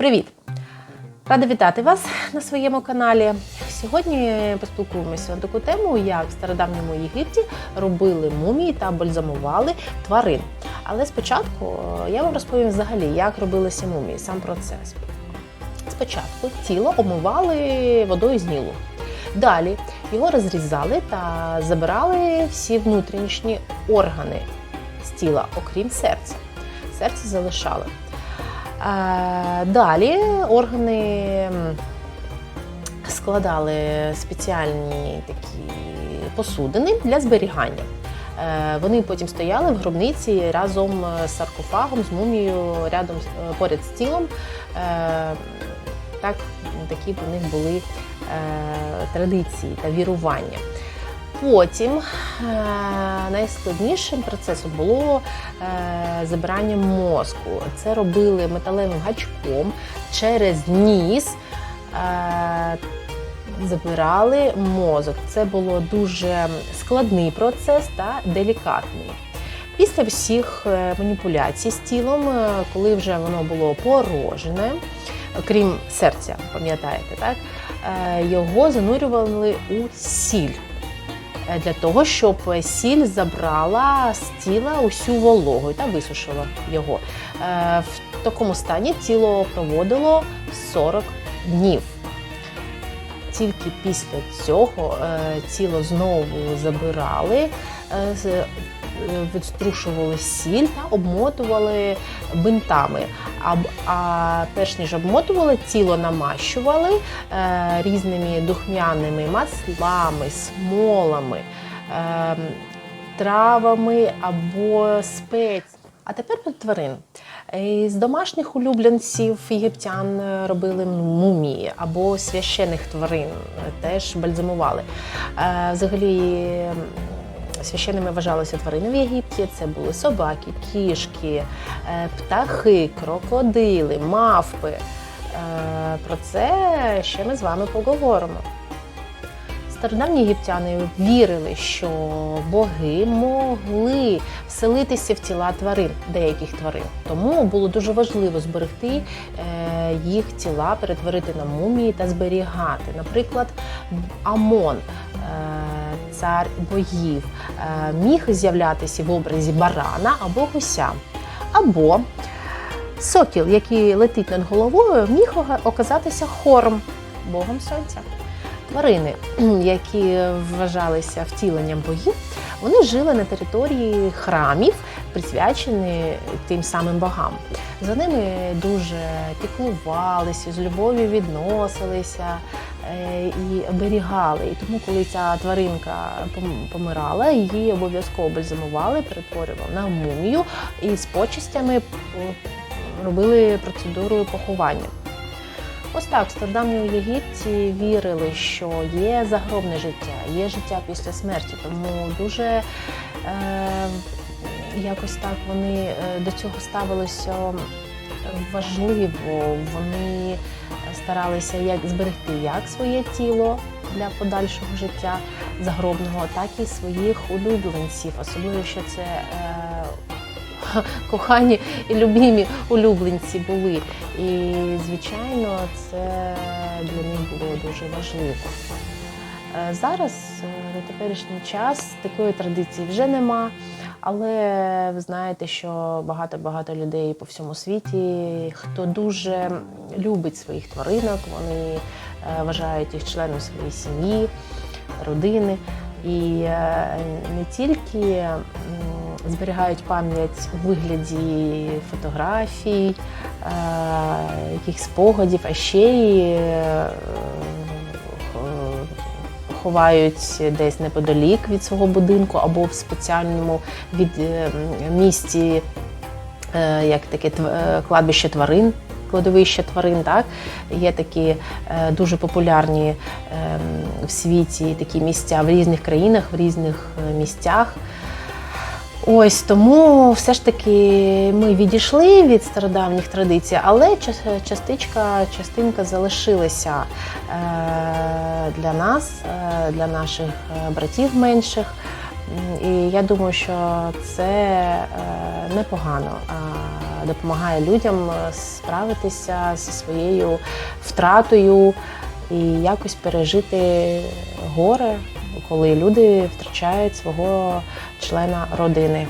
Привіт! Рада вітати вас на своєму каналі. Сьогодні поспілкуємося на таку тему, як в стародавньому Єгипті робили мумії та бальзамували тварин. Але спочатку е, я вам розповім взагалі, як робилися мумії, сам процес. Спочатку тіло омивали водою з Нілу. Далі його розрізали та забирали всі внутрішні органи з тіла, окрім серця. Серце залишали. Е, Далі органи складали спеціальні такі посудини для зберігання. Е, Вони потім стояли в гробниці разом з саркофагом, з мумією, рядом е, поряд з тілом. Е, Так, такі в них були е, традиції та вірування. Потім е, найскладнішим процесом було е, забирання мозку. Це робили металевим гачком через ніс. Е, забирали мозок. Це було дуже складний процес та делікатний. Після всіх маніпуляцій з тілом, коли вже воно було порожене, крім серця, пам'ятаєте, так? його занурювали у сіль для того, щоб сіль забрала з тіла усю вологу та висушила його. Е, В такому стані тіло проводило 40 днів. Тільки після цього е, тіло знову забирали, е, е, відструшували сіль та обмотували бинтами. А, а перш ніж обмотували, тіло намащували е, різними духмяними маслами, смолами, е, травами або спеціями. А тепер про тварин. З домашніх улюбленців єгиптян е, робили мумії або священих тварин е, теж бальзамували. Е, Взагалі священними вважалися тварини в Єгипті. Це були собаки, кішки, е, птахи, крокодили, мавпи. Е, Про це ще ми з вами поговоримо. Стародавні єгиптяни вірили, що боги могли вселитися в тіла тварин, деяких тварин. Тому було дуже важливо зберегти е, їх тіла, перетворити на мумії та зберігати. Наприклад, Амон, цар богів, е, міг з'являтися в образі барана або гуся. Або сокіл, який летить над головою, міг оказатися хором, богом сонця. Тварини, які вважалися втіленням богів, вони жили на території храмів, присвячені тим самим богам. За ними дуже піклувалися, з любов'ю відносилися е, і оберігали. І тому, коли ця тваринка помирала, її обов'язково бальзамували, перетворювали на мумію і з почистями е, робили процедуру поховання. Ось так, в стародавньому Єгипті вірили, що є загробне життя, є життя після смерті. Тому дуже е, якось так вони е, до цього ставилися важливо. Вони старалися як зберегти як своє тіло для подальшого життя загробного, так і своїх улюбленців, особливо що це. Е, Кохані і любимі улюбленці були. І, звичайно, це для них було дуже важливо. Е, Зараз, е, на теперішній час, такої традиції вже нема. Але ви знаєте, що багато-багато людей по всьому світі, хто дуже любить своїх тваринок, вони е, вважають їх членом своєї сім'ї, родини. І е, не тільки зберігають пам'ять у вигляді фотографій, е, якихось спогадів, а ще й ховають десь неподалік від свого будинку або в спеціальному від е, місці, е, як таке е, кладбище тварин. Кладовище тварин, так є такі дуже популярні в світі такі місця в різних країнах, в різних місцях. Ось тому все ж таки ми відійшли від стародавніх традицій, але час- частичка, частинка залишилася е, для нас, е, для наших е, братів менших. І я думаю, що це непогано. Допомагає людям справитися зі своєю втратою і якось пережити горе, коли люди втрачають свого члена родини.